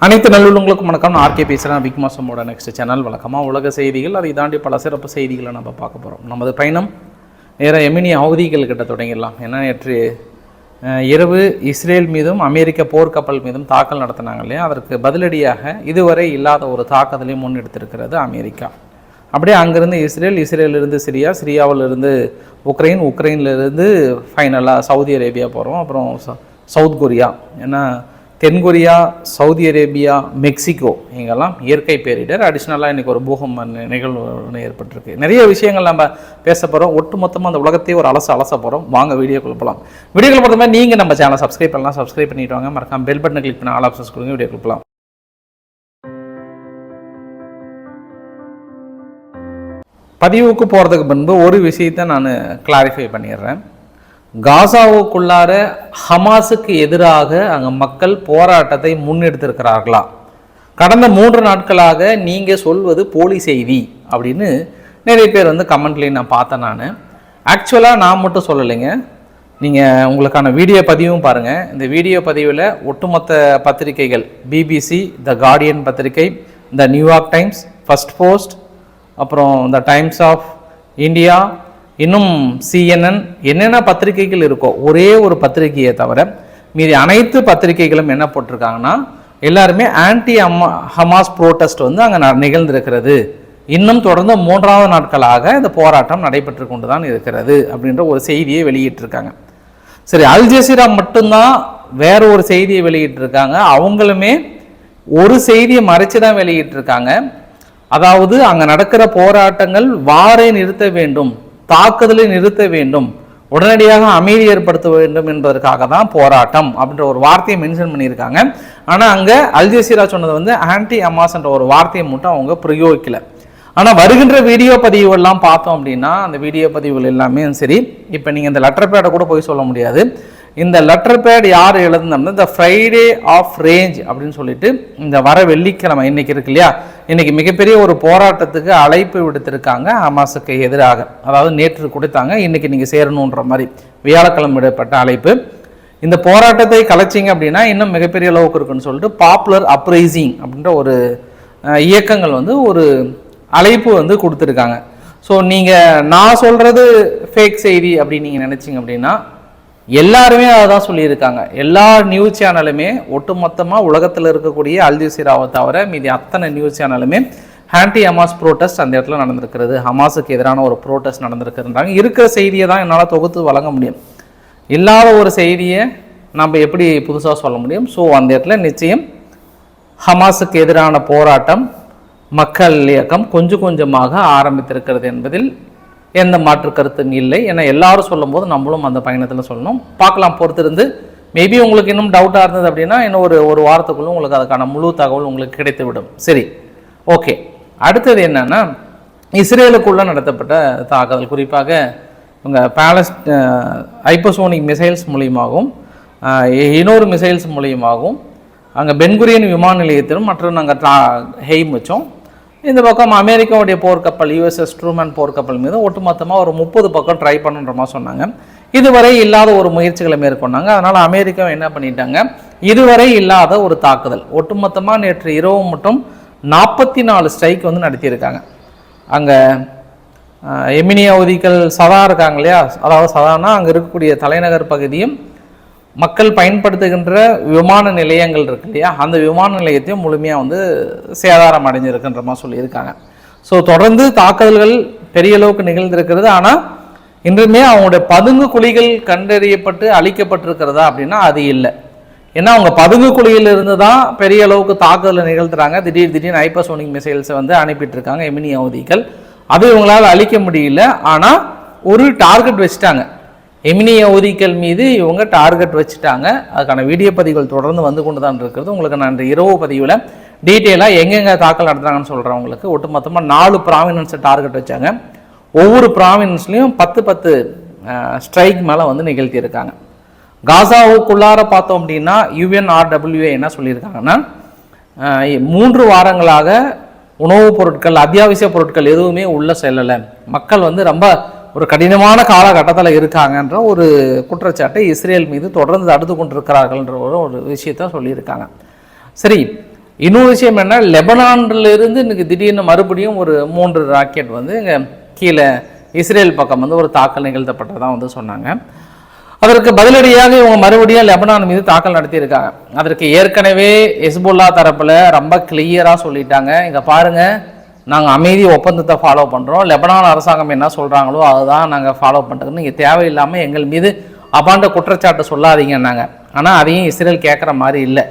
அனைத்து நல்லுள்ளங்களுக்கும் வணக்கம். நான் ஆர்கே பேசுகிறேன் பிக் மாசமோட நெக்ஸ்ட் சேனல் வழக்கமாக உலக செய்திகள் அதை தாண்டி பல சிறப்பு செய்திகளை நம்ம பார்க்க போகிறோம் நமது பயணம் நேராக எமினி அவதிகள் கிட்ட தொடங்கிடலாம். ஏன்னா நேற்று இரவு இஸ்ரேல் மீதும் அமெரிக்க போர்க்கப்பல் மீதும் தாக்கல் நடத்தினாங்க இல்லையா? அதற்கு பதிலடியாக இதுவரை இல்லாத ஒரு தாக்குதலையும் முன்னெடுத்திருக்கிறது அமெரிக்கா. அப்படியே அங்கேருந்து இஸ்ரேல் இஸ்ரேலிருந்து சிரியா சிரியாவிலிருந்து உக்ரைன் உக்ரைன்லேருந்து ஃபைனலாக சவுதி அரேபியா போகிறோம் அப்புறம் ச- சவுத் கொரியா. ஏன்னா தென்கொரியா சவுதி அரேபியா மெக்சிகோ இங்கெல்லாம் இயற்கை பேரிடர். அடிஷ்னலாக இன்றைக்கி ஒரு பூகம்ப நிகழ்வு ஒன்று ஏற்பட்டிருக்கு. நிறைய விஷயங்கள் நம்ம பேச போகிறோம் ஒட்டுமொத்தமாக அந்த உலகத்தையே ஒரு அலச அலச போகிறோம் வாங்க வீடியோ போகலாம் வீடியோ பொறுத்த மாதிரி நீங்கள் நம்ம சேனலை சப்ஸ்கிரைப் பண்ணலாம். சப்ஸ்கிரைப் பண்ணிட்டு வாங்க. மறக்காம பெல் பட்டனை கிளிக் பண்ணி ஆல் ஆப்ஷன்ஸ் கொடுங்க. வீடியோ போகலாம் பதிவுக்கு போகிறதுக்கு முன்பு ஒரு விஷயத்தை நான் கிளாரிஃபை பண்ணிடுறேன். காசாவுக்குள்ளார ஹமாஸுக்கு எதிராக அங்கே மக்கள் போராட்டத்தை முன்னெடுத்திருக்கிறார்களா? கடந்த மூன்று நாட்களாக நீங்கள் சொல்வது போலி செய்தி அப்படின்னு நிறைய பேர் வந்து கமெண்ட்லேயும் நான் பார்த்தேன் நான். ஆக்சுவலாக நான் மட்டும் சொல்லலைங்க. நீங்கள் உங்களுக்கான வீடியோ பதிவும் பாருங்கள் இந்த வீடியோ பதிவில் ஒட்டுமொத்த பத்திரிகைகள் பிபிசி த கார்டியன் பத்திரிகை the New York Times first post அப்புறம் த டைம்ஸ் ஆஃப் இந்தியா இன்னும் சிஎன்என் என்னென்ன பத்திரிகைகள் இருக்கோ ஒரே ஒரு பத்திரிகையை தவிர மீதி அனைத்து பத்திரிகைகளும் என்ன போட்டிருக்காங்கன்னா எல்லாருமே ஆன்டி அம்மா ஹமாஸ் புரோட்டஸ்ட் வந்து அங்கே நிகழ்ந்திருக்கிறது. இன்னும் தொடர்ந்து மூன்றாவது நாட்களாக இந்த போராட்டம் நடைபெற்று கொண்டு தான் இருக்கிறது அப்படின்ற ஒரு செய்தியை வெளியிட்டிருக்காங்க. சரி அல் ஜசீரா மட்டும்தான் வேற ஒரு செய்தியை வெளியிட்டிருக்காங்க. அவங்களுமே ஒரு செய்தியை மறைச்சு தான் வெளியிட்டிருக்காங்க. அதாவது அங்கே நடக்கிற போராட்டங்கள் வாரை நிறுத்த வேண்டும். தாக்குதலை நிறுத்த வேண்டும் உடனடியாக அமைதி ஏற்படுத்த வேண்டும் என்பதற்காக தான் போராட்டம் அப்படின்ற ஒரு வார்த்தையை மென்ஷன் பண்ணியிருக்காங்க. ஆனால் அங்கே அல்ஜசீரா சொன்னது வந்து ஆன்டி அமாஸ்ன்ற ஒரு வார்த்தையை மட்டும் அவங்க பிரயோகிக்கல. ஆனால் வருகின்ற வீடியோ பதிவுகள்லாம் பார்த்தோம் அப்படின்னா அந்த வீடியோ பதிவுகள் எல்லாமே சரி இப்போ நீங்கள் இந்த லெட்டர் பேடை கூட போய் சொல்ல முடியாது. இந்த லெட்டர் பேட் யார் எழுதுனோம்னா இந்த ஃப்ரைடே ஆஃப் ரேஞ்ச் அப்படின்னு சொல்லிட்டு இந்த வர வெள்ளிக்கிழமை இன்னைக்கு இருக்கு இல்லையா? இன்னைக்கு மிகப்பெரிய ஒரு போராட்டத்துக்கு அழைப்பு விடுத்திருக்காங்க ஹமாஸுக்கு எதிராக. அதாவது நேற்று கொடுத்தாங்க இன்னைக்கு நீங்கள் சேரணுன்ற மாதிரி வியாழக்கிழமை விடப்பட்ட அழைப்பு. இந்த போராட்டத்தை கலைச்சிங்க அப்படின்னா இன்னும் மிகப்பெரிய அளவுக்கு இருக்குன்னு சொல்லிட்டு பாப்புலர் அப்ரைசிங் அப்படின்ற ஒரு இயக்கங்கள் வந்து ஒரு அழைப்பு வந்து கொடுத்துருக்காங்க. ஸோ நீங்கள் நான் சொல்கிறது ஃபேக் செய்தி அப்படின்னு நீங்கள் நினச்சிங்க அப்படின்னா எல்லாருமே அதை தான் சொல்லியிருக்காங்க. எல்லா நியூஸ் சேனலுமே ஒட்டுமொத்தமாக உலகத்தில் இருக்கக்கூடிய அல்ஜசீராவை தவிர மீதி அத்தனை நியூஸ் சேனலுமே ஆன்டி ஹமாஸ் ப்ரோட்டஸ்ட் அந்த இடத்துல நடந்திருக்கிறது. ஹமாஸுக்கு எதிரான ஒரு ப்ரோட்டஸ்ட் நடந்திருக்குன்றாங்க. இருக்கிற செய்தியை தான் என்னால் தொகுத்து வழங்க முடியும். இல்லாத ஒரு செய்தியை நம்ம எப்படி புதுசாக சொல்ல முடியும்? ஸோ அந்த இடத்துல நிச்சயம் ஹமாஸுக்கு எதிரான போராட்டம் மக்கள் இயக்கம் கொஞ்சம் கொஞ்சமாக ஆரம்பித்திருக்கிறது என்பதில் எந்த மாற்று கருத்தும் இல்லை ஏன்னா எல்லாரும் சொல்லும்போது நம்மளும் அந்த பயணத்தில் சொல்லணும். பார்க்கலாம் பொறுத்திருந்து. மேபி உங்களுக்கு இன்னும் டவுட்டாக இருந்தது அப்படின்னா இன்னும் ஒரு ஒரு வாரத்துக்குள்ளே உங்களுக்கு அதுக்கான முழு தகவல் உங்களுக்கு கிடைத்து விடும் சரி ஓகே அடுத்தது என்னென்னா இஸ்ரேலுக்குள்ளே நடத்தப்பட்ட தாக்குதல். குறிப்பாக இவங்க பேலஸ் ஐப்பசோனிக் மிசைல்ஸ் மூலியமாகவும் இன்னொரு மிசைல்ஸ் மூலியமாகவும் அங்கே பென்குரியன் விமான நிலையத்திலும் மற்றும் நாங்கள் ஹெய்ம் வச்சோம். இந்த பக்கம் அமெரிக்காவுடைய போர்க்கப்பல் யூஎஸ்எஸ் ட்ரூமன் போர்க்கப்பல் மீது ஒட்டுமொத்தமாக ஒரு முப்பது பக்கம் ட்ரை பண்ணுன்ற மாதிரி சொன்னாங்க. இதுவரை இல்லாத ஒரு முயற்சிகளை மேற்கொண்டாங்க. அதனால் அமெரிக்கா என்ன பண்ணிட்டாங்க? இதுவரை இல்லாத ஒரு தாக்குதல். ஒட்டுமொத்தமாக நேற்று இரவு மட்டும் நாற்பத்தி நாலு ஸ்ட்ரைக் வந்து நடத்தியிருக்காங்க. அங்கே எமினி அவதிகள் சதா இருக்காங்க இல்லையா? அதாவது சதானா அங்கே இருக்கக்கூடிய தலைநகர் பகுதியும் மக்கள் பயன்படுத்துகின்ற விமான நிலையங்கள் இருக்கு இல்லையா? அந்த விமான நிலையத்தையும் முழுமையாக வந்து சேதாரம் அடைஞ்சிருக்குன்ற மாதிரி சொல்லியிருக்காங்க. ஸோ தொடர்ந்து தாக்குதல்கள் பெரிய அளவுக்கு நிகழ்ந்திருக்கிறது. ஆனால் இன்றுமே அவங்களுடைய பதுங்கு குழிகள் கண்டறியப்பட்டு அழிக்கப்பட்டிருக்கிறதா அப்படின்னா அது இல்லை. ஏன்னா அவங்க பதுங்கு குழியில் இருந்து தான் பெரிய அளவுக்கு தாக்குதலை நிகழ்த்துறாங்க. திடீர் திடீர்னு ஹைப்பர்சோனிக் மிசைல்ஸை வந்து அனுப்பிட்டுருக்காங்க எமினி அவதிகள். அது இவங்களால் அழிக்க முடியல. ஆனால் ஒரு டார்கெட் வச்சுட்டாங்க. எமினி அவதிகள் மீது இவங்க டார்கெட் வச்சுட்டாங்க. அதுக்கான வீடியோ பதிவுகள் தொடர்ந்து வந்து கொண்டு தான் இருக்கிறது. உங்களுக்கு நான் இந்த இரவு பதிவில் டீட்டெயிலாக எங்கெங்கே தாக்கல் நடத்துகிறாங்கன்னு சொல்கிறேன் உங்களுக்கு. ஒட்டுமொத்தமாக நாலு ப்ராவினன்ஸை டார்கெட் வச்சாங்க. ஒவ்வொரு ப்ராவினன்ஸ்லேயும் பத்து பத்து ஸ்ட்ரைக் மேலே வந்து நிகழ்த்தியிருக்காங்க. காசாவுக்குள்ளார பார்த்தோம் அப்படின்னா யுஎன்ஆர்டபிள்யூஏ என்ன சொல்லியிருக்காங்கன்னா மூன்று வாரங்களாக உணவுப் பொருட்கள் அத்தியாவசிய பொருட்கள் எதுவுமே உள்ளே செல்லலை. மக்கள் வந்து ரொம்ப ஒரு கடினமான காலகட்டத்தில் இருக்காங்கன்ற ஒரு குற்றச்சாட்டை இஸ்ரேல் மீது தொடர்ந்து தடுத்து கொண்டிருக்கிறார்கள்ன்ற ஒரு ஒரு விஷயத்த சொல்லியிருக்காங்க. சரி இன்னொரு விஷயம் என்ன? லெபனான்லேருந்து இன்னைக்கு திடீர்னு மறுபடியும் ஒரு மூன்று ராக்கெட் வந்து இங்கே கீழே இஸ்ரேல் பக்கம் வந்து ஒரு தாக்கல் நிகழ்த்தப்பட்டதாக வந்து சொன்னாங்க. அதற்கு பதிலடியாக இவங்க மறுபடியும் லெபனான் மீது தாக்கல் நடத்தியிருக்காங்க. அதற்கு ஏற்கனவே ஹெஸ்புல்லா தரப்பில் ரொம்ப கிளியராக சொல்லிட்டாங்க. இங்கே பாருங்கள் நாங்கள் அமைதி ஒப்பந்தத்தை ஃபாலோ பண்ணுறோம் லெபனான் அரசாங்கம் என்ன சொல்கிறாங்களோ அதுதான் நாங்கள் ஃபாலோ பண்றோம் நீங்கள் தேவையில்லாமல் எங்கள் மீது அபாண்ட குற்றச்சாட்டு சொல்லாதீங்கன்னாங்க. ஆனால் அதையும் இஸ்ரேல் கேட்குற மாதிரி இல்லை.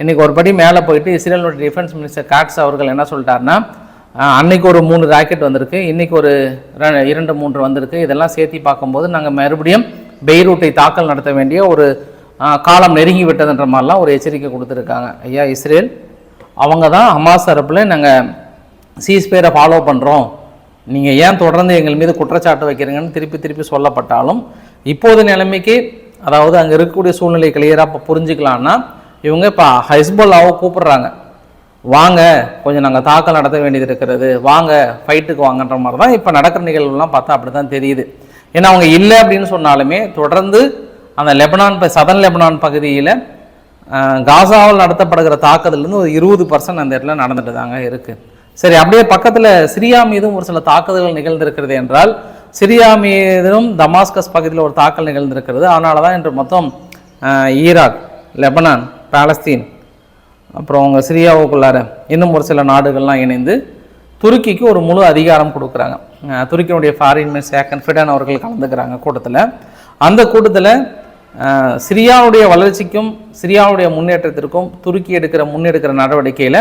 இன்றைக்கி ஒரு படி மேலே போயிட்டு இஸ்ரேலோட டிஃபென்ஸ் மினிஸ்டர் காட்ஸ் அவர்கள் என்ன சொல்லிட்டாருன்னா அன்னைக்கு ஒரு மூணு ராக்கெட் வந்திருக்கு இன்றைக்கி ஒரு ரெ- இரண்டு மூன்று வந்திருக்கு. இதெல்லாம் சேர்த்தி பார்க்கும்போது நாங்கள் மறுபடியும் பெய்ரூட்டை தாக்கல் நடத்த வேண்டிய ஒரு காலம் நெருங்கி விட்டதுன்ற மாதிரிலாம் ஒரு எச்சரிக்கை கொடுத்துருக்காங்க. ஐயா இஸ்ரேல் அவங்க தான் ஹமாஸ் தரப்பில் நாங்கள் சீஸ்பேரை ஃபாலோ பண்ணுறோம் நீங்கள் ஏன் தொடர்ந்து எங்கள் மீது குற்றச்சாட்டு வைக்கிறீங்கன்னு திருப்பி திருப்பி சொல்லப்பட்டாலும் இப்போது நிலைமைக்கு அதாவது அங்கே இருக்கக்கூடிய சூழ்நிலை கிளியராக இப்போ புரிஞ்சுக்கலான்னா இவங்க இப்போ ஹைஸ்போல்லாவை கூப்பிட்றாங்க. வாங்க கொஞ்சம் நாங்கள் தாக்கல் நடத்த வேண்டியது இருக்கிறது. வாங்க ஃபைட்டுக்கு வாங்கன்ற மாதிரி தான் இப்போ நடக்கிற நிகழ்வுலாம் பார்த்தா அப்படி தான் தெரியுது. ஏன்னா அவங்க இல்லை அப்படின்னு சொன்னாலுமே தொடர்ந்து அந்த லெபனான் இப்போ சதன் லெபனான் பகுதியில் காசாவில் நடத்தப்படுகிற தாக்குதல்லேருந்து ஒரு இருபது பர்சன்ட் அந்த இடத்துல நடந்துட்டு தாங்க இருக்குது சரி அப்படியே பக்கத்தில் சிரியா மீதும் ஒரு சில தாக்குதல்கள் நிகழ்ந்திருக்கிறது என்றால் சிரியா மீதும் தமாஸ்கஸ் பகுதியில் ஒரு தாக்கல் நிகழ்ந்திருக்கிறது. அதனால தான் இன்று மொத்தம் ஈராக் லெபனான் பாலஸ்தீன் அப்புறம் அவங்க சிரியாவுக்குள்ளார இன்னும் ஒரு சில நாடுகள்லாம் இணைந்து துருக்கிக்கு ஒரு முழு அதிகாரம் கொடுக்குறாங்க. துருக்கியினுடைய ஃபாரின் மினிஸ்டர் கன்ஃபிடன் ஃபிடன் அவர்கள் கலந்துக்கிறாங்க கூட்டத்தில். அந்த கூட்டத்தில் சிரியாவுடைய வளர்ச்சிக்கும் சிரியாவுடைய முன்னேற்றத்திற்கும் துருக்கி எடுக்கிற முன்னெடுக்கிற நடவடிக்கையில்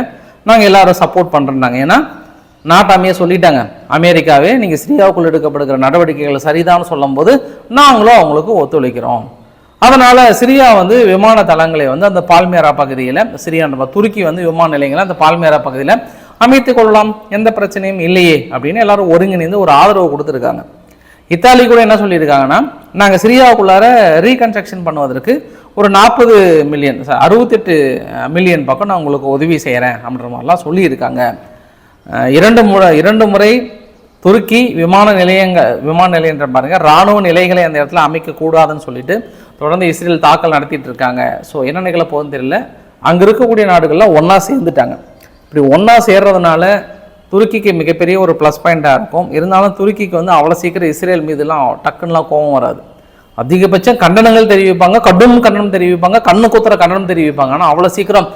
நாங்கள் எல்லாரும் சப்போர்ட் பண்ணுறோம்னாங்க ஏன்னா நாட்டாமையே சொல்லிட்டாங்க. அமெரிக்காவே நீங்கள் சிரியாவுக்குள் எடுக்கப்படுகிற நடவடிக்கைகள் சரிதான்னு சொல்லும்போது நாங்களும் அவங்களுக்கு ஒத்துழைக்கிறோம். அதனால் சிரியா வந்து விமான தளங்களை வந்து அந்த பால்மேரா பகுதியில் சிரியா நம்ம துருக்கி வந்து விமான நிலையங்களை அந்த பால்மேரா பகுதியில் அமைத்து கொள்ளலாம். எந்த பிரச்சனையும் இல்லையே அப்படின்னு எல்லாரும் ஒருங்கிணைந்து ஒரு ஆதரவு கொடுத்துருக்காங்க. இத்தாலி கூட என்ன சொல்லியிருக்காங்கன்னா நாங்கள் சிரியாவுக்குள்ளார ரீகன்ஸ்ட்ரக்ஷன் பண்ணுவதற்கு ஒரு நாற்பது மில்லியன் அறுபத்தெட்டு மில்லியன் பக்கம் நான் உங்களுக்கு உதவி செய்கிறேன் அப்படின்ற மாதிரிலாம் சொல்லியிருக்காங்க. இரண்டு முறை இரண்டு முறை துருக்கி விமான நிலையங்கள் விமான நிலையன்ற பாருங்க ராணுவ நிலைகளை அந்த இடத்துல அமைக்கக்கூடாதுன்னு சொல்லிட்டு தொடர்ந்து இஸ்ரேல் தாக்கல் நடத்திட்டு இருக்காங்க. ஸோ என்ன நிகழ போகுதுன்னு தெரியல. அங்கே இருக்கக்கூடிய நாடுகள்லாம் ஒன்றா சேர்ந்துட்டாங்க. இப்படி ஒன்றா சேர்றதுனால துருக்கிக்கு மிகப்பெரிய ஒரு ப்ளஸ் பாயிண்ட்டாக இருக்கும். இருந்தாலும் துருக்கிக்கு வந்து அவ்வளோ சீக்கிரம் இஸ்ரேல் மீதுலாம் டக்குன்னுலாம் கோபம் வராது. அதிகபட்சம் கண்டனங்கள் தெரிவிப்பாங்க கடும் கண்டனம் தெரிவிப்பாங்க கண்ணு குத்துற கண்டனம் தெரிவிப்பாங்க. ஆனால் அவ்வளோ சீக்கிரம்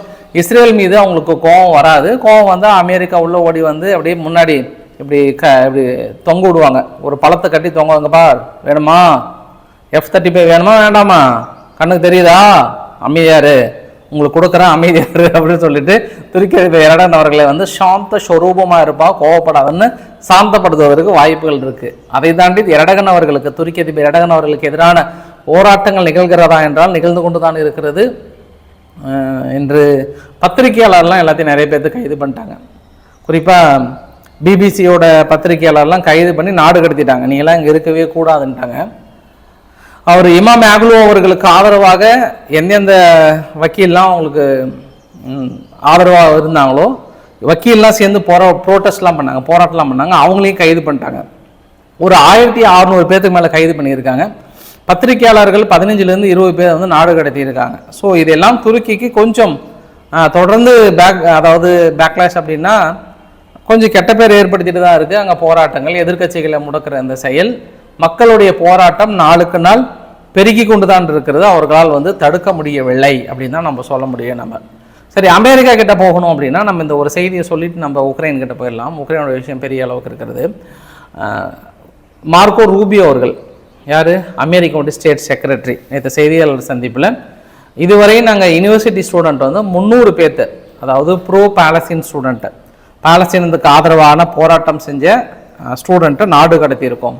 இஸ்ரேல் மீது அவங்களுக்கு கோபம் வராது. கோபம் வந்தால் அமெரிக்கா உள்ள ஓடி வந்து அப்படியே முன்னாடி இப்படி க இப்படி தொங்க விடுவாங்க. ஒரு பழத்தை கட்டி தொங்குவாங்கப்பா வேணுமா? எஃப் தேர்ட்டி ஃபைவ் வேணுமா வேண்டாமா? கண்ணுக்கு தெரியுதா? அமைதியாரு உங்களுக்கு கொடுக்குறேன் அமைதி அப்படின்னு சொல்லிட்டு துருக்கி அதிபர் எரடன் அவர்களை வந்து சாந்த ஸ்வரூபமாக இருப்பா கோவப்படாதுன்னு சாந்தப்படுத்துவதற்கு வாய்ப்புகள் இருக்கு. அதை தாண்டி எரடகன் அவர்களுக்கு துருக்கி அதிபர் இரடகன் அவர்களுக்கு எதிரான போராட்டங்கள் நிகழ்கிறதா என்றால் நிகழ்ந்து கொண்டு தான் இருக்கிறது. என்று இன்று பத்திரிகையாளர்லாம் எல்லாத்தையும் நிறைய பேர்த்து கைது பண்ணிட்டாங்க. குறிப்பாக பிபிசியோட பத்திரிகையாளர்லாம் கைது பண்ணி நாடு கடத்திட்டாங்க. நீங்களாம் இங்கே இருக்கவே கூடாதுன்ட்டாங்க. அவர் இமாம் ஆக்லோ அவர்களுக்கு ஆதரவாக எந்தெந்த வக்கீல்லாம் அவங்களுக்கு ஆதரவாக இருந்தாங்களோ வக்கீல்லாம் சேர்ந்து போரா ப்ரோட்டஸ்ட்லாம் பண்ணாங்க போராட்டம்லாம் பண்ணாங்க அவங்களையும் கைது பண்ணிட்டாங்க. ஒரு ஆயிரத்தி அறநூறு பேர்த்துக்கு மேலே கைது பண்ணியிருக்காங்க. பத்திரிகையாளர்கள் பதினஞ்சுலேருந்து இருபது பேர் வந்து நாடு கடத்தியிருக்காங்க. ஸோ இதெல்லாம் துருக்கிக்கு கொஞ்சம் தொடர்ந்து பேக் அதாவது பேக்லாஷ் அப்படின்னா கொஞ்சம் கெட்ட பேர் ஏற்படுத்திட்டு தான் இருக்குது அங்கே போராட்டங்கள் எதிர்க்கட்சிகளை முடக்கிற அந்த செயல் மக்களுடைய போராட்டம் நாளுக்கு நாள் பெருகி கொண்டு தான் இருக்கிறது அவர்களால் வந்து தடுக்க முடியவில்லை அப்படின்னு தான் நம்ம சொல்ல முடியும் நம்ம. சரி அமெரிக்கா கிட்ட போகணும் அப்படின்னா நம்ம இந்த ஒரு செய்தியை சொல்லிட்டு நம்ம உக்ரைன் கிட்ட போயிடலாம். உக்ரைனோட விஷயம் பெரிய அளவுக்கு இருக்கிறது. மார்க்கோ ரூபியோ அவர்கள் யார்? அமெரிக்காவோட ஸ்டேட் செக்ரட்டரி. நேற்று செய்தியாளர் சந்திப்பில் இதுவரை நாங்கள் யூனிவர்சிட்டி ஸ்டூடெண்ட் வந்து முந்நூறு பேர்த்து அதாவது ப்ரோ பாலஸ்தீன் ஸ்டூடெண்ட்டு பாலஸ்தீனத்துக்கு ஆதரவான போராட்டம் செஞ்ச ஸ்டூடெண்ட்டை நாடு கடத்தியிருக்கோம்.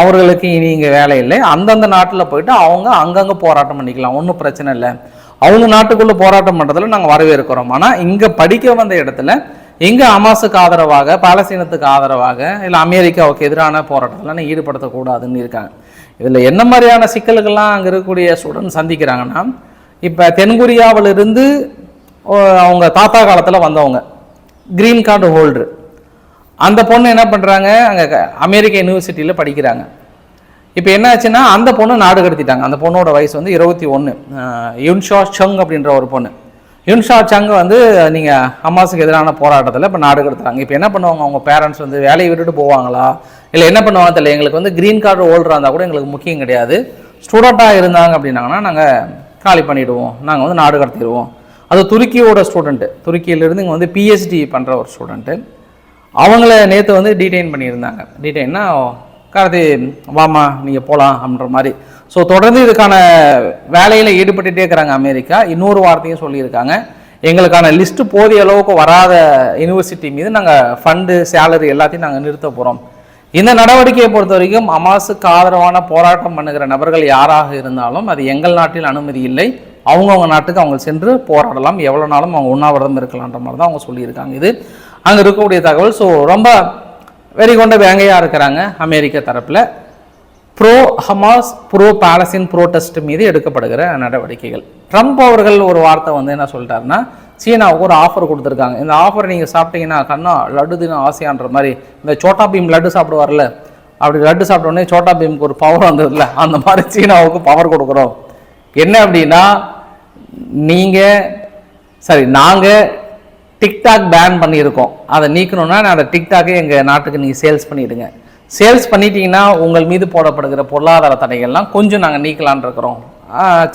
அவர்களுக்கு இனி இங்கே வேலை இல்லை. அந்தந்த நாட்டில் போயிட்டு அவங்க அங்கங்கே போராட்டம் பண்ணிக்கலாம். ஒன்றும் பிரச்சனை இல்லை. அவங்க நாட்டுக்குள்ளே போராட்டம் பண்ணுறதுல நாங்கள் வரவேற்கிறோம். ஆனால் இங்கே படிக்க வந்த இடத்துல எங்கே அமாசுக்கு ஆதரவாக பாலஸ்தீனத்துக்கு ஆதரவாக இல்லை அமெரிக்காவுக்கு எதிரான போராட்டத்தில் ஈடுபடுத்தக்கூடாதுன்னு இருக்காங்க. இதில் என்ன மாதிரியான சிக்கல்கள்லாம் அங்கே இருக்கக்கூடிய ஸ்டூடெண்ட் சந்திக்கிறாங்கன்னா இப்போ தென்கொரியாவிலிருந்து அவங்க தாத்தா காலத்தில் வந்தவங்க க்ரீன் கார்டு ஹோல்டரு அந்த பொண்ணு என்ன பண்ணுறாங்க அங்கே அமெரிக்க யூனிவர்சிட்டியில் படிக்கிறாங்க. இப்போ என்ன ஆச்சுன்னா அந்த பொண்ணு நாடு கடத்திட்டாங்க. அந்த பொண்ணோட வயசு வந்து இருபத்தி ஒன்று யுன்ஷா சங் அப்படின்ற ஒரு பொண்ணு. யுன்ஷா சங் வந்து நீங்கள் ஹமாஸுக்கு எதிரான போராட்டத்தில் இப்போ நாடு கடத்துறாங்க. இப்போ என்ன பண்ணுவாங்க? அவங்க பேரண்ட்ஸ் வந்து வேலையை விட்டுட்டு போவாங்களா? இல்லை என்ன பண்ணுவாங்க தெரியல. எங்களுக்கு வந்து க்ரீன் கார்டு ஹோல்டராக இருந்தால் கூட எங்களுக்கு முக்கியம் கிடையாது. ஸ்டூடெண்ட்டாக இருந்தாங்க அப்படின்னாங்கன்னா நாங்கள் காலி பண்ணிவிடுவோம் நாங்கள் வந்து நாடு கடத்திடுவோம். அது துருக்கியோட ஸ்டூடெண்ட்டு துருக்கியிலேருந்து இங்கே வந்து பிஹெச்டி பண்ணுற ஒரு ஸ்டூடெண்ட்டு அவங்கள நேற்று வந்து டீடைன் பண்ணியிருந்தாங்க. டீடைன்னா கார்த்தி வாமா நீங்கள் போகலாம் அப்படின்ற மாதிரி. ஸோ தொடர்ந்து இதுக்கான வேலையில் ஈடுபட்டுட்டே இருக்கிறாங்க அமெரிக்கா. இன்னொரு வார்த்தையும் சொல்லியிருக்காங்க. எங்களுக்கான லிஸ்ட்டு போதிய அளவுக்கு வராத யூனிவர்சிட்டி மீது நாங்கள் ஃபண்டு சேலரி எல்லாத்தையும் நாங்கள் நிறுத்த போகிறோம் இந்த நடவடிக்கையை பொறுத்த வரைக்கும் அமாசுக்கு ஆதரவான போராட்டம் பண்ணுகிற நபர்கள் யாராக இருந்தாலும் அது எங்கள் நாட்டில் அனுமதி இல்லை. அவங்கவுங்க நாட்டுக்கு அவங்க சென்று போராடலாம். எவ்வளோ நாளும் அவங்க உண்ணாவிரதம் இருக்கலான்ற மாதிரி தான் அவங்க சொல்லியிருக்காங்க. இது அங்கே இருக்கக்கூடிய தகவல். ஸோ ரொம்ப வெறி கொண்ட வேங்கையாக இருக்கிறாங்க அமெரிக்க தரப்பில். Pro Hamas pro Palestine protest மீது எடுக்கப்படுகிற நடவடிக்கைகள். ட்ரம்ப் அவர்கள் ஒரு வார்த்தை வந்து என்ன சொல்லிட்டாருன்னா சீனாவுக்கு ஒரு ஆஃபர் கொடுத்துருக்காங்க. இந்த ஆஃபர் நீங்கள் சாப்பிட்டீங்கன்னா கண்ணா லட்டு தினம் ஆசையான்ற மாதிரி இந்த சோட்டா பீம் லட்டு சாப்பிடுவார்ல அப்படி லட்டு சாப்பிட்ட உடனே சோட்டா பீமுக்கு ஒரு பவர் வந்ததில்ல அந்த மாதிரி சீனாவுக்கு பவர் கொடுக்குறோம். என்ன அப்படின்னா நீங்கள் சரி நாங்கள் டிக்டாக் பேன் பண்ணியிருக்கோம். அதை நீக்கணும்னா நான் அந்த டிக்டாக்கே எங்கள் நாட்டுக்கு நீங்கள் சேல்ஸ் பண்ணிவிடுங்க சேல்ஸ் பண்ணிட்டீங்கன்னா உங்கள் மீது போடப்படுகிற பொருளாதார தடைகள்லாம் கொஞ்சம் நாங்கள் நீக்கலான் இருக்கிறோம்.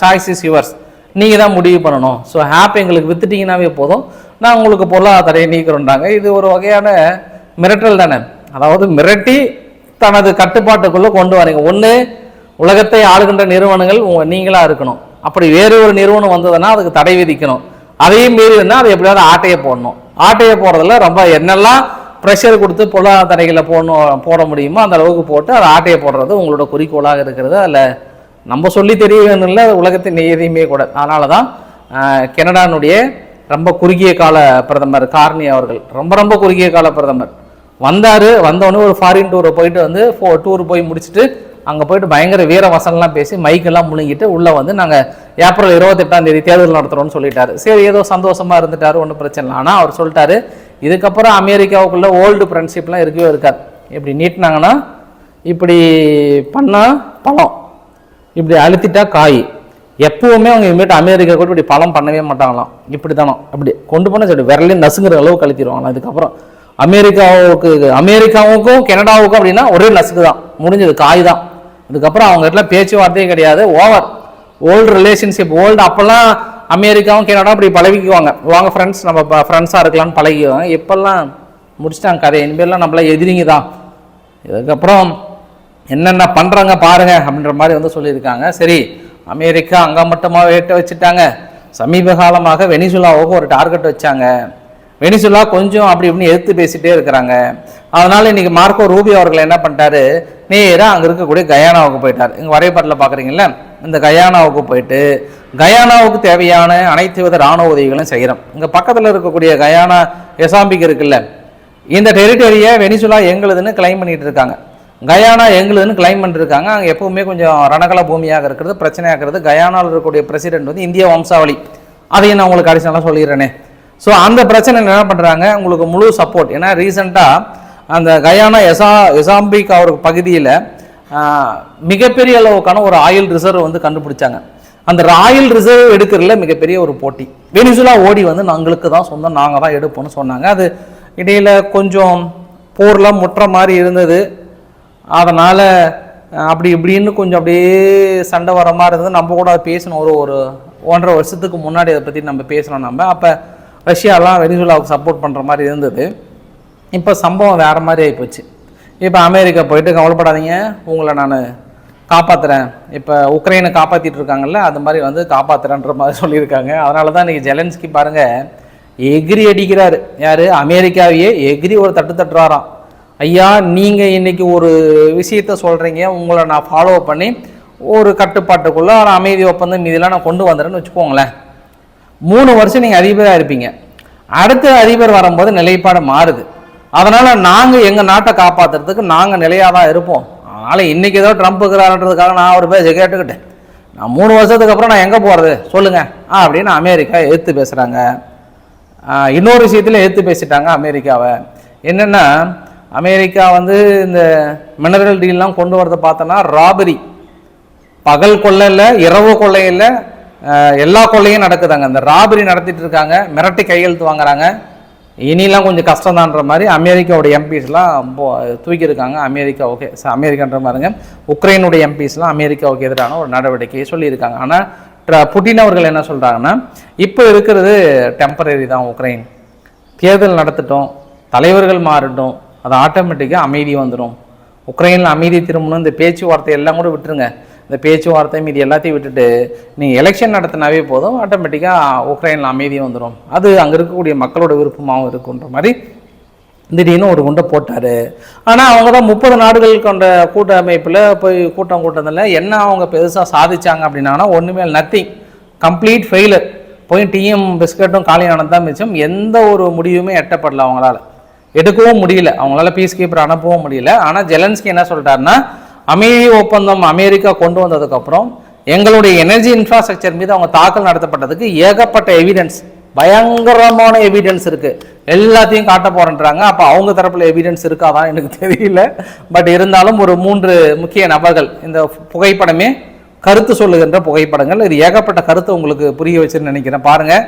சாய்ஸ் இஸ் யுவர்ஸ் நீங்கள் தான் முடிவு பண்ணணும். ஸோ ஆப் எங்களுக்கு விற்றுட்டிங்கனாவே போதும். நான் உங்களுக்கு பொருளாதார தடையை நீக்கிறோன்றாங்க இது ஒரு வகையான மிரட்டல் தானே. அதாவது மிரட்டி தனது கட்டுப்பாட்டுக்குள்ளே கொண்டு வரீங்க. ஒன்று உலகத்தை ஆளுகின்ற நிறுவனங்கள் உங்கள் நீங்களாக இருக்கணும். அப்படி வேறு ஒரு நிறுவனம் வந்ததுன்னா அதுக்கு தடை விதிக்கணும். அதையும் மீறி இருந்தால் அது எப்படியாவது ஆட்டையை போடணும். ஆட்டையை போடுறதுல ரொம்ப என்னெல்லாம் ப்ரெஷர் கொடுத்து பொருளாதார தடைகளை போடணும் போட முடியுமோ அந்த அளவுக்கு போட்டு அதை ஆட்டையை போடுறது உங்களோட குறிக்கோளாக இருக்கிறது. அதில் நம்ம சொல்லி தெரியணும் இல்லை உலகத்தின் நியதியுமே கூட. அதனால தான் கனடானுடைய ரொம்ப குறுகிய கால பிரதமர் கார்னி அவர்கள் ரொம்ப ரொம்ப குறுகிய கால பிரதமர். வந்தார் வந்தவொடனே ஒரு ஃபாரின் டூரை போயிட்டு வந்து ஃபோ டூர் போய் முடிச்சுட்டு அங்கே போயிட்டு பயங்கர வீர வசனம்லாம் பேசி மைக்கெல்லாம் முழுங்கிட்டு உள்ளே வந்து நாங்கள் ஏப்ரல் இருபத்தெட்டாம் தேதி தேர்தல் நடத்துகிறோம்னு சொல்லிட்டாரு. சரி ஏதோ சந்தோஷமாக இருந்துட்டாரு ஒன்றும் பிரச்சனை இல்லை. ஆனால் அவர் சொல்லிட்டாரு இதுக்கப்புறம் அமெரிக்காவுக்குள்ளே ஓல்டு ஃப்ரெண்ட்ஷிப்லாம் இருக்கவே இருக்காது. இப்படி நீட்டினாங்கன்னா இப்படி பண்ணால் பழம். இப்படி அழுத்திட்டா காய். எப்பவுமே அவங்க இனிமேட்டு அமெரிக்கா கூட இப்படி பழம் பண்ணவே மாட்டாங்களாம். இப்படி தானோ அப்படி கொண்டு போனால் சரி விரலையும் நசுங்குற அளவுக்கு அழுத்திடுவாங்களாம். அதுக்கப்புறம் அமெரிக்காவுக்கு அமெரிக்காவுக்கும் கனடாவுக்கும் அப்படின்னா ஒரே நசுக்கு தான் முடிஞ்சது காய் தான். அதுக்கப்புறம் அவங்க இடத்துல பேச்சுவார்த்தையே கிடையாது. ஓவர் ஓல்டு ரிலேஷன்ஷிப் ஓல்டு அப்போல்லாம் அமெரிக்காவும் கனடாவும் அப்படி பழகிக்குவாங்க. வாங்க ஃப்ரெண்ட்ஸ் நம்ம ஃப்ரெண்ட்ஸாக இருக்கலாம்னு பழகிக்குவாங்க. இப்போல்லாம் முடிச்சிட்டாங்க கதை. இனிமேல்லாம் நம்மள எதிரிங்க தான். இதுக்கப்புறம் என்னென்ன பண்ணுறாங்க பாருங்க அப்படின்ற மாதிரி வந்து சொல்லியிருக்காங்க. சரி அமெரிக்கா அங்கே மட்டுமா வேட்டை வச்சுட்டாங்க. சமீப காலமாக வெனிசுலாவுக்கு ஒரு டார்கெட் வச்சாங்க. வெனிசுலா கொஞ்சம் அப்படி இப்படின்னு எடுத்து பேசிகிட்டே இருக்கிறாங்க. அதனால் இன்றைக்கி மார்க்கோ ரூபி அவர்கள் என்ன பண்ணிட்டாரு? நேராக அங்கே இருக்கக்கூடிய கயானாவுக்கு போயிட்டார். இங்கே வரைபடத்தில் பார்க்குறீங்களா இந்த கயானாவுக்கு போயிட்டு கயானாவுக்கு தேவையான அனைத்து வித ராணுவ உதவிகளும் செய்கிறோம் இங்கே பக்கத்தில் இருக்கக்கூடிய கயானா எசாம்பிக் இருக்குல்ல இந்த டெரிட்டரியை வெனிசுலா எங்களுதுன்னு கிளைம் பண்ணிட்டு இருக்காங்க. கயானா எங்களுதுன்னு கிளைம் பண்ணிருக்காங்க அங்கே எப்பவுமே கொஞ்சம் ரணகல பூமியாக இருக்கிறது பிரச்சனையாக இருக்கிறது கயானாவில் இருக்கக்கூடிய பிரசிடென்ட் வந்து இந்திய வம்சாவளி. அதையும் நான் உங்களுக்கு அடிஷனலாக சொல்லிடுறேனே. ஸோ அந்த பிரச்சனை என்ன பண்ணுறாங்க உங்களுக்கு முழு சப்போர்ட் ஏன்னா ரீசெண்டாக அந்த கயானா எசா எசாம்பிக் அவர் பகுதியில் மிகப்பெரிய அளவுக்கான ஒரு ஆயில் ரிசர்வ் வந்து கண்டுபிடிச்சாங்க. அந்த ராயல் ரிசர்வ் எடுக்கிறதுல மிகப்பெரிய ஒரு போட்டி. வெனிசுலா ஓடி வந்து நாங்களுக்கு தான் சொந்தம் நாங்கள் தான் எடுப்போம்னு சொன்னாங்க. அது இடையில் கொஞ்சம் போர்லாம் முட்டுற மாதிரி இருந்தது. அதனால் அப்படி இப்படின்னு கொஞ்சம் அப்படியே சண்டை வர மாதிரி இருந்தது. நம்ம கூட அதை பேசணும் ஒரு ஒரு ஒன்றரை வருஷத்துக்கு முன்னாடி அதை பற்றி நம்ம பேசணும் நம்ம. அப்போ ரஷ்யாலாம் வெனிசுலாவுக்கு சப்போர்ட் பண்ணுற மாதிரி இருந்தது. இப்போ சம்பவம் வேறு மாதிரி ஆகிப்போச்சு இப்போ அமெரிக்கா போயிட்டு கவலைப்படாதீங்க. உங்களை நான் காப்பாற்றுறேன் இப்போ உக்ரைனை காப்பாற்றிட்டு இருக்காங்கல்ல அது மாதிரி வந்து காப்பாற்றுறேன்ற மாதிரி சொல்லியிருக்காங்க. அதனால தான் இன்றைக்கி ஜெலன்ஸ்கி பாருங்கள் எகிரி அடிக்கிறாரு. யார்? அமெரிக்காவையே எகிரி ஒரு தட்டு தட்டுறாராம். ஐயா நீங்கள் இன்றைக்கி ஒரு விஷயத்த சொல்கிறீங்க உங்களை நான் ஃபாலோ பண்ணி ஒரு கட்டுப்பாட்டுக்குள்ளே ஒரு அமைதி ஒப்பந்தம் இதெல்லாம் நான் கொண்டு வந்துடுறேன்னு வச்சுக்கோங்களேன். மூணு வருஷம் நீங்கள் அதிபராக இருப்பீங்க. அடுத்த அதிபர் வரும்போது நிலைப்பாடு மாறுது. அதனால் நாங்கள் எங்கள் நாட்டை காப்பாற்றுறதுக்கு நாங்கள் நிலையாக தான் இருப்போம். அதனால் இன்றைக்கி ஏதோ ட்ரம்ப் இருக்கிறான்றதுக்காக நான் ஒரு பேச கேட்டுக்கிட்டேன். நான் மூணு வருஷத்துக்கு அப்புறம் நான் எங்கே போகிறது சொல்லுங்கள் ஆ அப்படின்னு அமெரிக்கா எதிர்த்து பேசுகிறாங்க இன்னொரு விஷயத்தில் எதிர்த்து பேசிட்டாங்க அமெரிக்காவை. என்னென்னா அமெரிக்கா வந்து இந்த மினரல் டீல்லாம் கொண்டு வரதை பார்த்தோன்னா ராபரி. பகல் கொள்ளை இல்லை இரவு கொள்ளை இல்லை எல்லா கொள்ளையும் நடக்குதாங்க. இந்த ராபரி நடத்திட்டு இருக்காங்க. மிரட்டி கையெழுத்து வாங்குறாங்க. இனிலாம் கொஞ்சம் கஷ்டம்தான்ற மாதிரி அமெரிக்காவோட எம்பிஸ்லாம் தூக்கியிருக்காங்க. அமெரிக்கா ச- அமெரிக்கான்ற மாதிரிங்க. உக்ரைனுடைய எம்பிஸ்லாம் அமெரிக்காவுக்கு எதிரான ஒரு நடவடிக்கையை சொல்லியிருக்காங்க. ஆனால் ட்ர- புட்டின் அவர்கள் என்ன சொல்கிறாங்கன்னா இப்போ இருக்கிறது டெம்பரரி தான் உக்ரைன். தேர்தல் நடத்தட்டும் தலைவர்கள் மாறட்டும் அது ஆட்டோமேட்டிக்காக அமைதி வந்துடும் உக்ரைனில் அமைதி திரும்பணும் இந்த பேச்சுவார்த்தை எல்லாம் கூட விட்டுருங்க. இந்த பேச்சுவார்த்தை மீதி எல்லாத்தையும் விட்டுட்டு நீங்கள் எலெக்ஷன் நடத்தினாவே போதும் ஆட்டோமேட்டிக்காக உக்ரைனில் அமைதியும் வந்துடும் அது அங்கே இருக்கக்கூடிய மக்களோட விருப்பமாகவும் இருக்குன்ற மாதிரி திடீர்னு ஒரு குண்டை போட்டார். ஆனால் அவங்க தான் முப்பது நாடுகள் கொண்ட கூட்டமைப்பில் போய் கூட்டம் கூட்டத்தில் என்ன அவங்க பெருசாக சாதிச்சாங்க அப்படின்னாங்கன்னா ஒன்றுமே நத்திங் கம்ப்ளீட் ஃபெயிலர் போய் டீயும் பிஸ்கட்டும் காலியானது தான் மிச்சம் எந்த ஒரு முடிவுமே எட்டப்படல அவங்களால. எடுக்கவும் முடியல. அவங்களால பீஸ் கீப்பர் அனுப்பவும் முடியல. ஆனால் ஜெலன்ஸ்கி என்ன சொல்லிட்டாருன்னா அமைதி ஒப்பந்தம் அமெரிக்கா கொண்டு வந்ததுக்கப்புறம் எங்களுடைய எனர்ஜி இன்ஃப்ராஸ்ட்ரக்சர் மீது அவங்க தாக்கல் நடத்தப்பட்டதுக்கு ஏகப்பட்ட எவிடன்ஸ் பயங்கரமான எவிடன்ஸ் இருக்குது எல்லாத்தையும் காட்ட போகிறேன்றாங்க அப்போ அவங்க தரப்பில் எவிடன்ஸ் இருக்காதான் எனக்கு தெரியல. பட் இருந்தாலும் ஒரு மூன்று முக்கிய நபர்கள் இந்த புகைப்படமே கருத்து சொல்லுகின்ற புகைப்படங்கள். இது ஏகப்பட்ட கருத்து உங்களுக்கு புரிய வச்சுன்னு நினைக்கிறேன். பாருங்கள்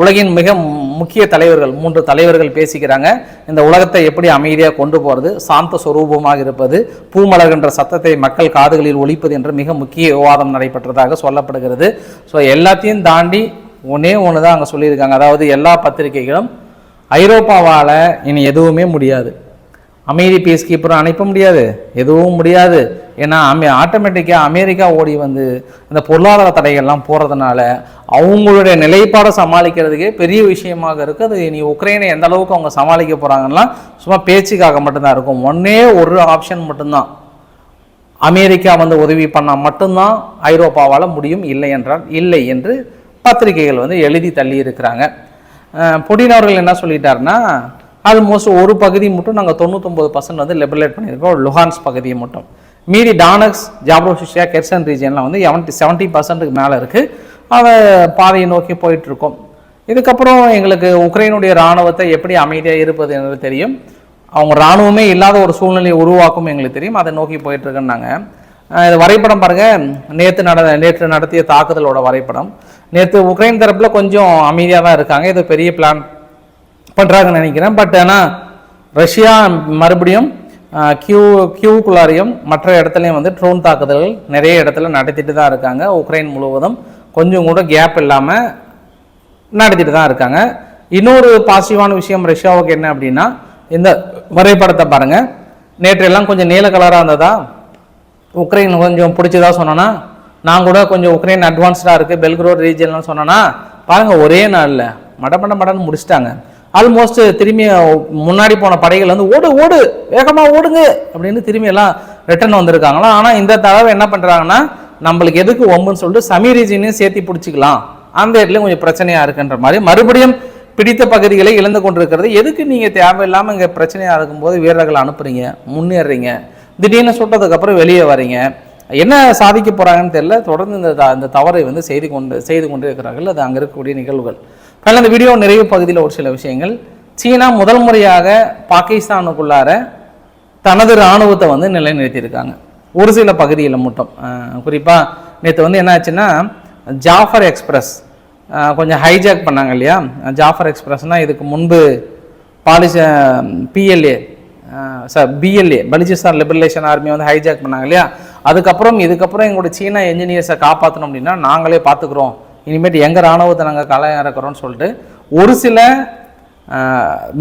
உலகின் மிக முக்கிய தலைவர்கள் மூன்று தலைவர்கள் பேசிக்கிறாங்க. இந்த உலகத்தை எப்படி அமைதியாக கொண்டு போகிறது சாந்த சுரூபமாக இருப்பது பூமலர்கின்ற சத்தத்தை மக்கள் காதுகளில் ஒழிப்பது என்று மிக முக்கிய விவாதம் நடைபெற்றதாக சொல்லப்படுகிறது. ஸோ எல்லாத்தையும் தாண்டி ஒன்றே ஒன்று தான் அங்கே சொல்லியிருக்காங்க. அதாவது எல்லா பத்திரிகைகளும் ஐரோப்பாவால் இனி எதுவுமே முடியாது. அமைதி பீஸ் கீப்பரும் அனுப்ப முடியாது. எதுவும் முடியாது. ஏன்னா அமே ஆட்டோமேட்டிக்காக அமெரிக்கா ஓடி வந்து இந்த பொருளாதார தடைகள்லாம் போகிறதுனால அவங்களுடைய நிலைப்பாடை சமாளிக்கிறதுக்கே பெரிய விஷயமாக இருக்குது அது இனி உக்ரைனை எந்த அளவுக்கு அவங்க சமாளிக்க போகிறாங்கன்னா சும்மா பேச்சுக்காக மட்டும்தான் இருக்கும். ஒன்னே ஒரு ஆப்ஷன் மட்டும்தான். அமெரிக்கா வந்து உதவி பண்ணால் மட்டும்தான் ஐரோப்பாவால் முடியும் இல்லை என்றால் இல்லை என்று பத்திரிகைகள் வந்து எழுதி தள்ளி இருக்கிறாங்க. அஹ் புடின் அவர்கள் என்ன சொல்லிட்டாருன்னா ஆல்மோஸ்ட் ஒரு பகுதி மட்டும் நாங்கள் தொண்ணூத்தொம்பது பர்சன்ட் வந்து லிபரலேட் பண்ணியிருக்கோம். லுஹான்ஸ் பகுதியை மட்டும். மீதி டானக்ஸ் ஜாப்ரோசிஷியா கெர்சன் ரீஜன்லாம் வந்து எவன்டி செவன்ட்டி பர்சன்ட்டுக்கு மேலே இருக்குது அதை பாதையை நோக்கி போயிட்டுருக்கோம். இதுக்கப்புறம் எங்களுக்கு உக்ரைனுடைய இராணுவத்தை எப்படி அமைதியாக இருப்பது என்று தெரியும். அவங்க இராணுவமே இல்லாத ஒரு சூழ்நிலையை உருவாக்கும் எங்களுக்கு தெரியும். அதை நோக்கி போயிட்டுருக்குன்னாங்க இது வரைபடம் பாருங்கள் நேற்று நட நேற்று நடத்திய தாக்குதலோட வரைபடம். நேற்று உக்ரைன் தரப்பில் கொஞ்சம் அமைதியாக தான் இருக்காங்க. இது பெரிய பிளான் பண்ணுறாங்கன்னு நினைக்கிறேன். பட் ஆனால் ரஷ்யா மறுபடியும் கியூ கியூக்குள்ளாரையும் மற்ற இடத்துலையும் வந்து ட்ரோன் தாக்குதல்கள் நிறைய இடத்துல நடத்திட்டு தான் இருக்காங்க. உக்ரைன் முழுவதும் கொஞ்சம் கூட கேப் இல்லாமல் நடத்திட்டு தான் இருக்காங்க. இன்னொரு பாசிட்டிவான விஷயம் ரஷ்யாவுக்கு என்ன அப்படின்னா இந்த வரைபடத்தை பாருங்க. நேற்றையெல்லாம் கொஞ்சம் நீல கலராக இருந்ததா? உக்ரைன் கொஞ்சம் பிடிச்சதா சொன்னோன்னா நான் கூட கொஞ்சம் உக்ரைன் அட்வான்ஸ்டாக இருக்குது பெல்க்ரோட் ரீஜன்லாம் சொன்னோன்னா பாருங்கள் ஒரே நாளில் மட மட மடன்னு முடிச்சிட்டாங்க. ஆல்மோஸ்ட் திரும்பி முன்னாடி போன படைகள் வந்து ஓடு ஓடு வேகமாக ஓடுங்க அப்படின்னு திரும்பி எல்லாம் ரிட்டர்ன் வந்திருக்காங்களா? ஆனால் இந்த தடவை என்ன பண்ணுறாங்கன்னா நம்மளுக்கு எதுக்கு ஒம்புன்னு சொல்லிட்டு சமி சேர்த்து பிடிச்சிக்கலாம். அந்த இடத்துலையும் கொஞ்சம் பிரச்சனையாக இருக்குன்ற மாதிரி. மறுபடியும் பிடித்த பகுதிகளை இழந்து கொண்டிருக்கிறது. எதுக்கு நீங்கள் தேவையில்லாமல் இங்கே பிரச்சனையாக இருக்கும்போது வீரர்களை அனுப்புறீங்க முன்னேறுறீங்க? திடீர்னு சுட்டதுக்கப்புறம் வெளியே வரீங்க. என்ன சாதிக்க போகிறாங்கன்னு தெரியல. தொடர்ந்து இந்த த- இந்த தவறை வந்து செய்து கொண்டு செய்து கொண்டே இருக்கிறார்கள் அது அங்கே இருக்கக்கூடிய நிகழ்வுகள். அதனால் இந்த வீடியோ நிறைவு பகுதியில் ஒரு சில விஷயங்கள். சீனா முதல் முறையாக பாகிஸ்தானுக்குள்ளார தனது இராணுவத்தை வந்து நிலைநிறுத்தியிருக்காங்க. ஒரு சில பகுதியில் மட்டும். குறிப்பாக நேற்று வந்து என்ன ஆச்சுன்னா ஜாஃபர் எக்ஸ்பிரஸ் கொஞ்சம் ஹைஜாக் பண்ணாங்க இல்லையா? ஜாஃபர் எக்ஸ்பிரஸ்னால் இதுக்கு முன்பு பாலிச BLA sir BLA Balochistan liberation army வந்து ஹைஜாக் பண்ணாங்க இல்லையா? அதுக்கப்புறம் இதுக்கப்புறம் எங்களோட சீனா என்ஜினியர்ஸை காப்பாற்றணும் அப்படின்னா நாங்களே பார்த்துக்குறோம். இனிமேட்டு எங்கள் இராணுவத்தை நாங்கள் களை இறக்குறோம்னு சொல்லிட்டு ஒரு சில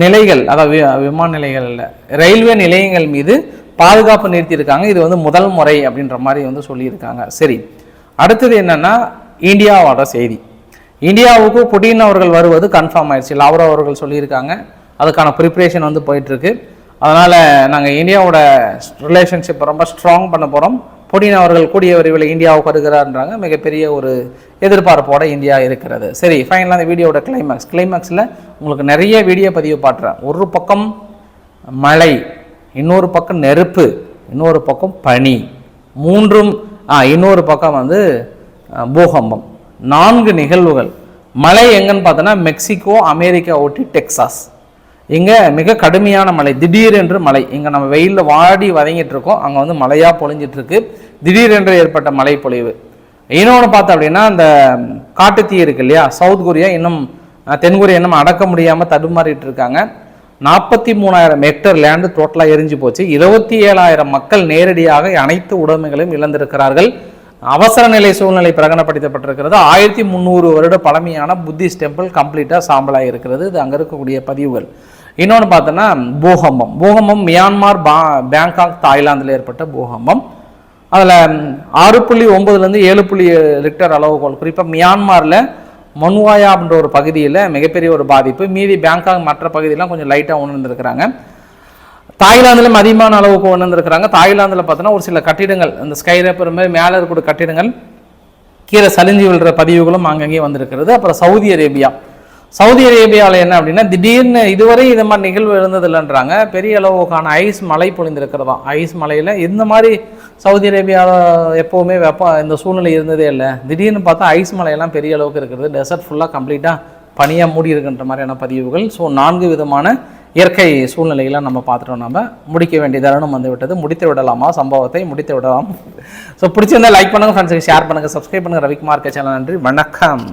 நிலைகள் அதாவது விமான நிலைகள் இல்லை ரயில்வே நிலையங்கள் மீது பாதுகாப்பு நிறுத்தியிருக்காங்க. இது வந்து முதல் முறை அப்படின்ற மாதிரி வந்து சொல்லியிருக்காங்க. சரி அடுத்தது என்னன்னா இந்தியாவோட செய்தி. இந்தியாவுக்கு புட்டின் அவர்கள் வருவது கன்ஃபார்ம் ஆயிடுச்சு. லாவ்ரோ அவர்கள் சொல்லியிருக்காங்க. அதுக்கான ப்ரிப்ரேஷன் வந்து போயிட்டுருக்கு. அதனால் நாங்கள் இந்தியாவோட ரிலேஷன்ஷிப் ரொம்ப ஸ்ட்ராங் பண்ண போகிறோம் புடின் அவர்கள் கூடிய விரைவில் இந்தியாவுக்கு வருகிறார்ன்றாங்க. மிகப்பெரிய ஒரு எதிர்பார்ப்போட இந்தியா இருக்கிறது. சரி ஃபைனலாக அந்த வீடியோட கிளைமேக்ஸ் கிளைமேக்ஸில் உங்களுக்கு நிறைய வீடியோ பதிவு பாட்டுறேன் ஒரு பக்கம் மழை இன்னொரு பக்கம் நெருப்பு இன்னொரு பக்கம் பனி. மூன்றும் இன்னொரு பக்கம் வந்து பூகம்பம். நான்கு நிகழ்வுகள். மழை எங்கன்னு பார்த்தோன்னா மெக்சிகோ அமெரிக்கா ஒட்டி டெக்சாஸ். இங்கே மிக கடுமையான மழை திடீரென்று மழை. இங்கே நம்ம வெயிலில் வாடி வதங்கிட்டு இருக்கோம். அங்கே வந்து மழையாக பொழிஞ்சிட்ருக்கு திடீரென்று ஏற்பட்ட மழை பொழிவு. இன்னொன்று பார்த்தோம் அப்படின்னா அந்த காட்டுத்தீ இருக்கு இல்லையா? சவுத் கொரியா இன்னும் தென்கொரியா இன்னும் அடக்க முடியாமல் தடுமாறிட்டு இருக்காங்க. நாற்பத்தி மூணாயிரம் ஹெக்டர் லேண்டு டோட்டலாக எரிஞ்சு போச்சு. இருபத்தி ஏழாயிரம் மக்கள் நேரடியாக அனைத்து உடைமைகளையும் இழந்திருக்கிறார்கள். அவசர நிலை சூழ்நிலை பிரகடனப்படுத்தப்பட்டிருக்கிறது. ஆயிரத்தி முந்நூறு வருட பழமையான புத்திஸ்ட் டெம்பிள் கம்ப்ளீட்டாக சாம்பலாக இருக்கிறது இது அங்கே இருக்கக்கூடிய பதிவுகள். இன்னொன்று பார்த்தோன்னா பூகம்பம். பூகம்பம் மியான்மார் பா பேங்காக் தாய்லாந்தில் ஏற்பட்ட பூகம்பம். அதில் ஆறு புள்ளி ஒம்பதுலேருந்து ஏழு புள்ளி ரிக்டர் அளவுகோல். குறிப்பாக மியான்மாரில் மொன்வாயா அப்படின்ற ஒரு பகுதியில் மிகப்பெரிய ஒரு பாதிப்பு. மீதி பேங்காக் மற்ற பகுதியெலாம் கொஞ்சம் லைட்டாக உணர்ந்துருக்கிறாங்க. தாய்லாந்துலையும் அதிகமான அளவுக்கு உணர்ந்துருக்கிறாங்க. தாய்லாந்தில் பார்த்தோன்னா ஒரு சில கட்டிடங்கள் இந்த ஸ்கைரேப்பர் மாதிரி மேலே இருக்கக்கூடிய கட்டிடங்கள் கீழே சலிஞ்சு விழுற பதிவுகளும் அங்கங்கே வந்திருக்கிறது. அப்புறம் சவுதி அரேபியா. சவுதி அரேபியாவில் என்ன அப்படின்னா திடீர்னு இதுவரை இது மாதிரி நிகழ்வு இருந்தது இல்லைன்றாங்க பெரிய அளவுக்கான ஐஸ் மலை பொழிந்திருக்கிறதா? ஐஸ் மலையில் இந்த மாதிரி சவுதி அரேபியாவில் எப்போவுமே வெப்பம் இந்த சூழ்நிலை இருந்ததே இல்லை. திடீர்னு பார்த்தா ஐஸ் மலையெல்லாம் பெரிய அளவுக்கு இருக்கிறது டெசர்ட் ஃபுல்லாக கம்ப்ளீட்டாக பனியாக மூடி இருக்கின்ற மாதிரியான பதிவுகள். ஸோ நான்கு விதமான இயற்கை சூழ்நிலைகளை நம்ம பார்த்துட்டோம். நம்ம முடிக்க வேண்டிய தருணம் வந்து விட்டது முடித்து விடலாமா? சம்பவத்தை முடித்து விடலாம். ஸோ பிடிச்சிருந்தா லைக் பண்ணுங்கள் ஃப்ரெண்ட்ஸுக்கு ஷேர் பண்ணுங்கள் சப்ஸ்கிரைப் பண்ணுங்கள் ரவிக்குமார் சேனல் நன்றி. வணக்கம்.